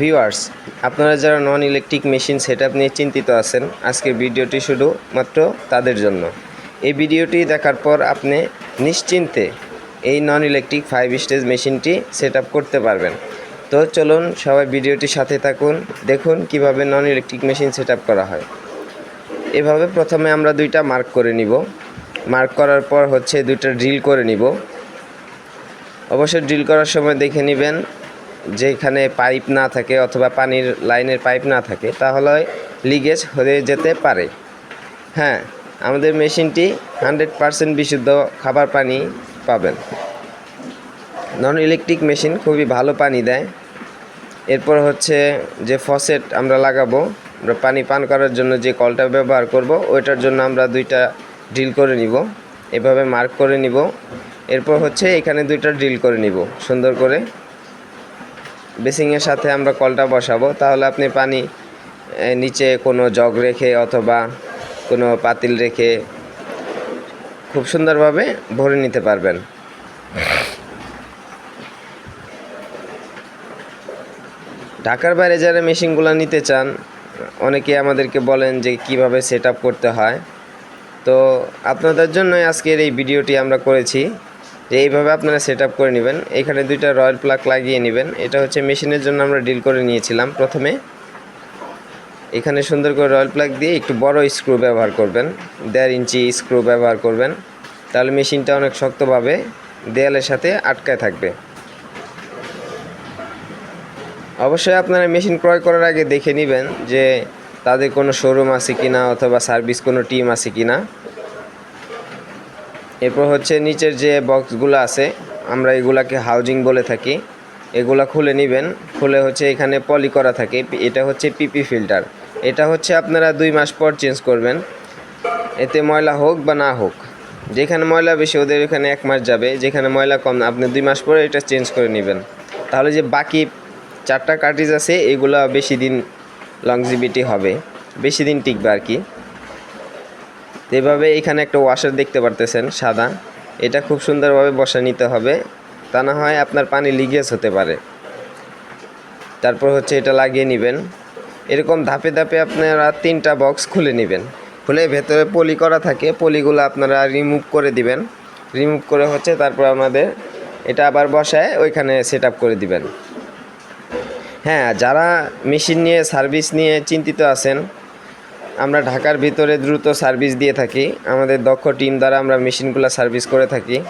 Viewers, আপনারা যারা নন electric machine set নিয়ে চিন্তিত আছেন, আজকের ভিডিওটি শুধুমাত্র তাদের জন্য। এই ভিডিওটি দেখার পর আপনি নিশ্চিন্তে এই নন ইলেকট্রিক ফাইভ স্টেজ মেশিনটি সেট করতে পারবেন। তো চলুন সবাই ভিডিওটির সাথে থাকুন, দেখুন কীভাবে নন ইলেকট্রিক মেশিন সেট করা হয়। এভাবে প্রথমে আমরা দুইটা মার্ক করে নিব। মার্ক করার পর হচ্ছে দুইটা ড্রিল করে নিব। অবশ্যই ড্রিল করার সময় দেখে নেবেন যেখানে পাইপ না থাকে অথবা পানির লাইনের পাইপ না থাকে, তাহলে লিকেজ হয়ে যেতে পারে। হ্যাঁ আমাদের মেশিনটি হান্ড্রেড পারসেন্ট বিশুদ্ধ খাবার পানি পাবেন। নন ইলেকট্রিক মেশিন খুবই ভালো পানি দেয়। এরপর হচ্ছে যে ফসেট আমরা লাগাবো, আমরা পানি পান করার জন্য যে কলটা ব্যবহার করব, ওইটার জন্য আমরা দুইটা ড্রিল করে নিব। এভাবে মার্ক করে নিব। এরপর হচ্ছে এখানে দুইটা ড্রিল করে নিব, সুন্দর করে। বেসিংয়ের সাথে আমরা কলটা বসাবো। তাহলে আপনি পানি নিচে কোনো জগ রেখে অথবা কোনো পাতিল রেখে খুব সুন্দরভাবে ভরে নিতে পারবেন। ঢাকার বাইরে যারা মেশিনগুলো নিতে চান, অনেকে আমাদেরকে বলেন যে কীভাবে সেট করতে হয়। তো আপনাদের জন্যই আজকের এই ভিডিওটি আমরা করেছি। যে এইভাবে আপনারা সেট করে নেবেন, এখানে দুইটা রয়্যাল প্লাগ লাগিয়ে নেবেন। এটা হচ্ছে মেশিনের জন্য আমরা ডিল করে নিয়েছিলাম প্রথমে। এখানে সুন্দর করে রয়্যাল প্লাগ দিয়ে একটু বড় স্ক্রু ব্যবহার করবেন। দেড় ইঞ্চি স্ক্রু ব্যবহার করবেন। তাহলে মেশিনটা অনেক শক্তভাবে দেয়ালের সাথে আটকায় থাকবে। অবশ্যই আপনারা মেশিন ক্রয় করার আগে দেখে নেবেন যে তাদের কোনো শোরুম আছে কিনা অথবা সার্ভিস কোনো টিম আছে কিনা। এরপর হচ্ছে নিচের যে বক্সগুলো আছে, আমরা এগুলাকে হাউজিং বলে থাকি। এগুলা খুলে নেবেন, খুলে হচ্ছে এখানে পলি করা থাকে। এটা হচ্ছে পিপি ফিল্টার। এটা হচ্ছে আপনারা দুই মাস পর চেঞ্জ করবেন। এতে ময়লা হোক বা না হোক। যেখানে ময়লা বেশি, ওদের এখানে এক মাস যাবে। যেখানে ময়লা কম, আপনি দুই মাস পরে এটা চেঞ্জ করে নেবেন। তাহলে যে বাকি চারটা কার্টিজ আছে, এগুলো বেশি দিন লংজিবিটি হবে। বেশি দিন টিকবে আর কি। এভাবে এখানে একটা ওয়াশার দেখতে পারতেছেন, সাদা। এটা খুব সুন্দরভাবে বসা নিতে হবে। তা না হয় আপনার পানি লিগেজ হতে পারে। তারপর হচ্ছে এটা লাগিয়ে নেবেন। এরকম ধাপে ধাপে আপনারা তিনটা বক্স খুলে নেবেন। খুলে ভেতরে পলি করা থাকে পলিগুলো আপনারা রিমুভ করে দিবেন। রিমুভ করে হচ্ছে তারপর আমাদের এটা আবার বসায় ওইখানে সেট করে দিবেন। হ্যাঁ যারা মেশিন নিয়ে সার্ভিস নিয়ে চিন্তিত আছেন আমরা ঢাকার ভিতরে দ্রুত সার্ভিস দিয়ে থাকি। আমাদের দক্ষ টিম দ্বারা আমরা মেশিনগুলো সার্ভিস করে থাকি।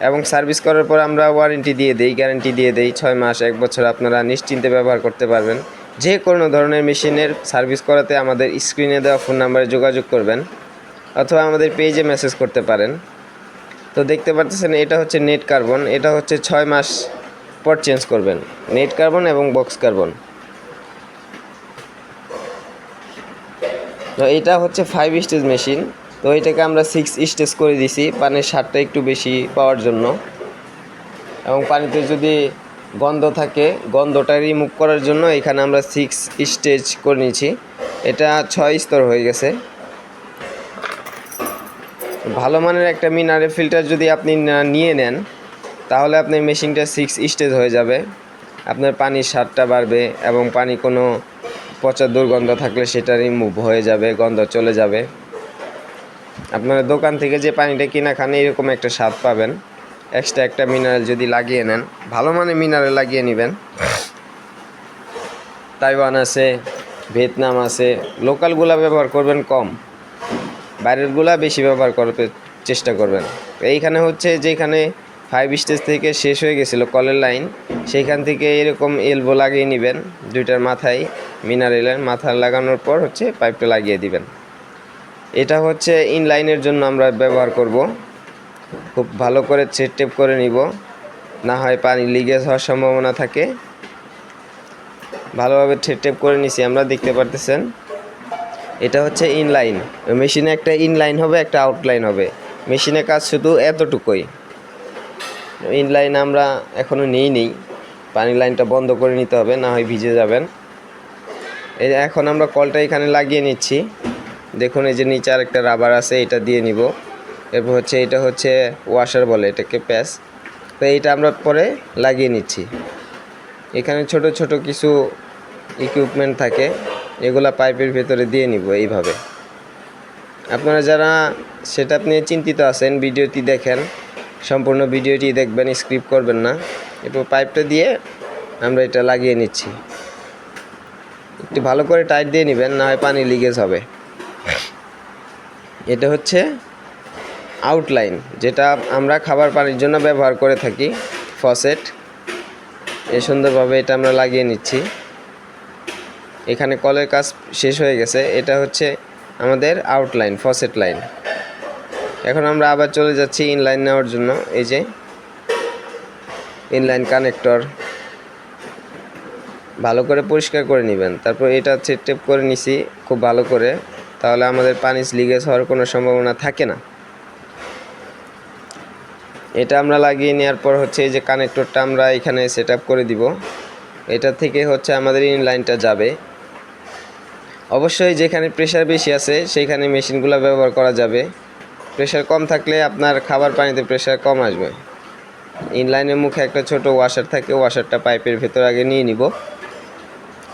এবং সার্ভিস করার পর আমরা ওয়ারেন্টি দিয়ে দেই, গ্যারেন্টি দিয়ে দেই। ছয় মাস, এক বছর আপনারা নিশ্চিন্তে ব্যবহার করতে পারবেন। যে কোনো ধরনের মেশিনের সার্ভিস করাতে আমাদের স্ক্রিনে দেওয়া ফোন নাম্বারে যোগাযোগ করবেন অথবা আমাদের পেজে মেসেজ করতে পারেন। তো দেখতে পাচ্ছেন, এটা হচ্ছে নেট কার্বন। এটা হচ্ছে ছয় মাস পর চেঞ্জ করবেন। নেট কার্বন এবং বক্স কার্বন। তো এটা হচ্ছে ফাইভ স্টেজ মেশিন তো এটাকে আমরা সিক্স স্টেজ করে দিছি, পানির স্বাদটা একটু বেশি পাওয়ার জন্য। এবং পানিতে যদি গন্ধ থাকে, গন্ধটা রিমুভ করার জন্য এখানে আমরা সিক্স স্টেজ করে নিয়েছি। এটা ছয় স্তর হয়ে গেছে। ভালো মানের একটা মিনারে ফিল্টার যদি আপনি নিয়ে নেন, তাহলে আপনার মেশিনটা সিক্স স্টেজ হয়ে যাবে। আপনার পানির স্বাদটা বাড়বে এবং পানি কোনো পচা দুর্গন্ধ থাকলে সেটা রিমুভ হয়ে যাবে, গন্ধ চলে যাবে। আপনার দোকান থেকে যে পানিটা কিনা খান এরকম একটা স্বাদ পাবেন। এক্সট্রা একটা মিনারেল যদি লাগিয়ে নেন, ভালো মানে মিনারেল লাগিয়ে নেবেন। তাইওয়ান আছে, ভিয়েতনাম আছে লোকালগুলা ব্যবহার করবেন কম। বাইরেরগুলা বেশি ব্যবহার করতে চেষ্টা করবেন। এইখানে হচ্ছে যেখানে ফাইভ স্টেজ থেকে শেষ হয়ে গেছিল কলের লাইন সেইখান থেকে এরকম এলবো লাগিয়ে নেবেন, দুইটার মাথায়। মিনারেলের মাথা লাগানোর পর হচ্ছে পাইপটা লাগিয়ে দিবেন। এটা হচ্ছে ইনলাইনের জন্য আমরা ব্যবহার করব। খুব ভালো করে চেট টেপ করে নিব। না হয় পানি লিকেজ হওয়ার সম্ভাবনা থাকে। ভালোভাবে ঠেপ টেপ করে নিছি, আমরা দেখতে পারতেছেন। এটা হচ্ছে ইনলাইন। মেশিনে একটা ইনলাইন হবে, একটা আউটলাইন হবে। মেশিনে কাজ শুধু এতটুকুই। ইনলাইন আমরা এখনও নেই নেই পানি লাইনটা বন্ধ করে নিতে হবে, না হয় ভিজে যাবেন। এই এখন আমরা কলটা এখানে লাগিয়ে নিচ্ছি। দেখুন এই যে নিচে আর একটা রাবার আছে, এটা দিয়ে নিব। এরপর হচ্ছে এটা হচ্ছে ওয়াশার বলে এটাকে প্যাস তো এইটা আমরা পরে লাগিয়ে নিচ্ছি। এখানে ছোট ছোট কিছু ইকুইপমেন্ট থাকে, এগুলা পাইপের ভেতরে দিয়ে নিব এইভাবে। আপনারা যারা সেটা নিয়ে চিন্তিত আছেন, ভিডিওটি দেখেন, সম্পূর্ণ ভিডিওটি দেখবেন স্ক্রিপ্ট করবেন না। এরপর পাইপটা দিয়ে আমরা এটা লাগিয়ে নিচ্ছি। একটু ভালো করে টাইট দিয়ে নেবেন, না হয় পানি লিকেজ হবে। এটা হচ্ছে আউটলাইন যেটা আমরা খাবার পানির জন্য ব্যবহার করে থাকি ফসেট এ সুন্দরভাবে এটা আমরা লাগিয়ে নিচ্ছি। এখানে কলের কাজ শেষ হয়ে গেছে। এটা হচ্ছে আমাদের আউটলাইন ফসেট লাইন এখন আমরা আবার চলে যাচ্ছি ইনলাইন নেওয়ার জন্য। এই যে ইনলাইন কানেক্টর ভালো করে পরিষ্কার করে নেবেন। তারপর এটা হচ্ছে টেপ করে নিছি, খুব ভালো করে। তাহলে আমাদের পানি লিকেজ হওয়ার কোনো সম্ভাবনা থাকে না। এটা আমরা লাগিয়ে নেওয়ার পর হচ্ছে এই যে কানেক্টরটা আমরা এখানে সেট করে দিব। এটা থেকে হচ্ছে আমাদের ইনলাইনটা যাবে। অবশ্যই যেখানে প্রেশার বেশি আছে, সেইখানে মেশিনগুলো ব্যবহার করা যাবে। প্রেশার কম থাকলে আপনার খাবার পানিতে প্রেশার কম আসবে। ইনলাইনের মুখে একটা ছোট ওয়াশার থাকে ওয়াশারটা পাইপের ভেতর আগে নিয়ে নিব।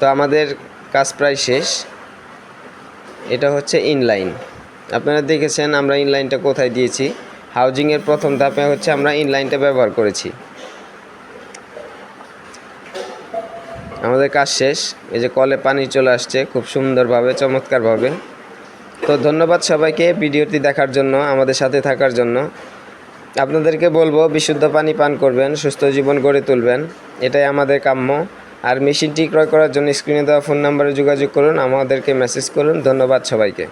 তো আমাদের কাজ প্রায় শেষ। এটা হচ্ছে ইনলাইন আপনারা দেখেছেন আমরা ইনলাইনটা কোথায় দিয়েছি। হাউজিংয়ের প্রথম ধাপে হচ্ছে আমরা ইনলাইনটা ব্যবহার করেছি। আমাদের কাজ শেষ। এই যে কলে পানি চলে আসছে, খুব সুন্দরভাবে, চমৎকারভাবে। তো ধন্যবাদ সবাইকে ভিডিওটি দেখার জন্য, আমাদের সাথে থাকার জন্য। আপনাদেরকে বলব, বিশুদ্ধ পানি পান করবেন, সুস্থ জীবন গড়ে তুলবেন। এটাই আমাদের কাম্য। আর মেশিনটি ক্রয় করার জন্য স্ক্রিনে দেওয়া ফোন নাম্বারে যোগাযোগ করুন, আমাদেরকে মেসেজ করুন। ধন্যবাদ সবাইকে।